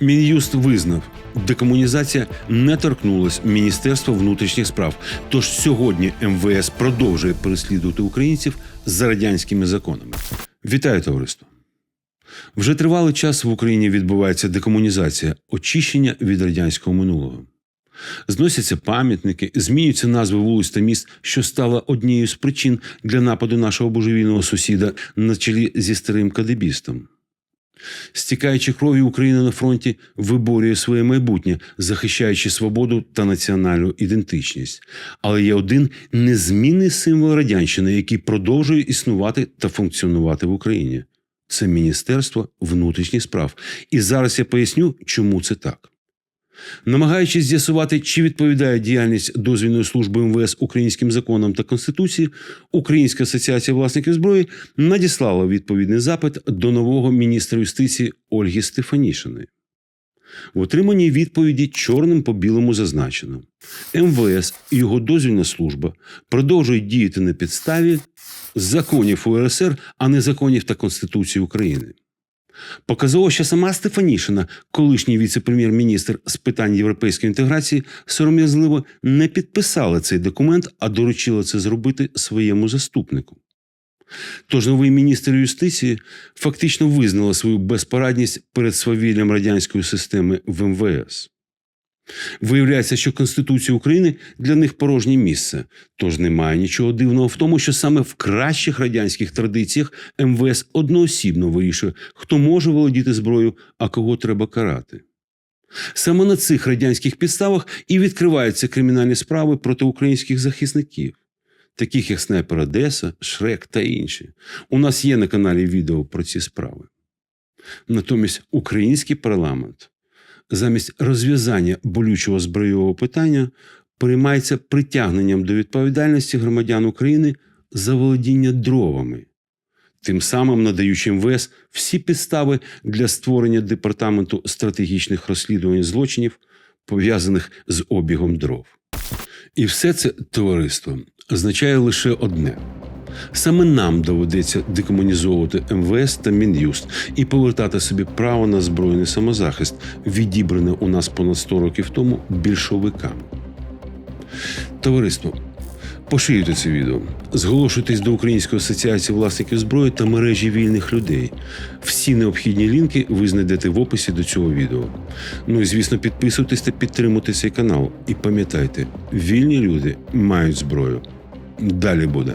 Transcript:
Мін'юст визнав, декомунізація не торкнулась Міністерства внутрішніх справ. Тож сьогодні МВС продовжує переслідувати українців за радянськими законами. Вітаю товариство! Вже тривалий час в Україні відбувається декомунізація, очищення від радянського минулого. Зносяться пам'ятники, змінюються назви вулиць та міст, що стало однією з причин для нападу нашого божевільного сусіда на чолі зі старим кадебістом. Стікаючи кров'ю, Україна на фронті виборює своє майбутнє, захищаючи свободу та національну ідентичність. Але є один незмінний символ радянщини, який продовжує існувати та функціонувати в Україні. Це Міністерство внутрішніх справ. І зараз я поясню, чому це так. Намагаючись з'ясувати, чи відповідає діяльність дозвільної служби МВС українським законам та Конституції, Українська асоціація власників зброї надіслала відповідний запит до нового міністра юстиції Ольги Стефанішиної. В отриманій відповіді чорним по білому зазначено: МВС і його дозвільна служба продовжують діяти на підставі законів УРСР, а не законів та Конституції України. Показово, що сама Стефанішина, колишній віце-прем'єр-міністр з питань європейської інтеграції, сором'язливо не підписала цей документ, а доручила це зробити своєму заступнику. Тож новий міністр юстиції фактично визнала свою безпорадність перед свавіллям радянської системи в МВС. Виявляється, що Конституція України для них порожнє місце, тож немає нічого дивного в тому, що саме в кращих радянських традиціях МВС одноосібно вирішує, хто може володіти зброєю, а кого треба карати. Саме на цих радянських підставах і відкриваються кримінальні справи проти українських захисників, таких як снайпер Одеса, Шрек та інші. У нас є на каналі відео про ці справи. Натомість український парламент замість розв'язання болючого збройового питання приймається притягненням до відповідальності громадян України за володіння дровами, тим самим надаючи МВС всі підстави для створення департаменту стратегічних розслідувань злочинів, пов'язаних з обігом дров. І все це товариство означає лише одне. Саме нам доведеться декомунізовувати МВС та Мін'юст і повертати собі право на збройний самозахист, відібране у нас понад 100 років тому більшовиками. Товариство, поширюйте це відео, зголошуйтесь до Української асоціації власників зброї та мережі вільних людей. Всі необхідні лінки ви знайдете в описі до цього відео. Ну і звісно, підписуйтесь та підтримуйте цей канал. І пам'ятайте, вільні люди мають зброю. Далі буде.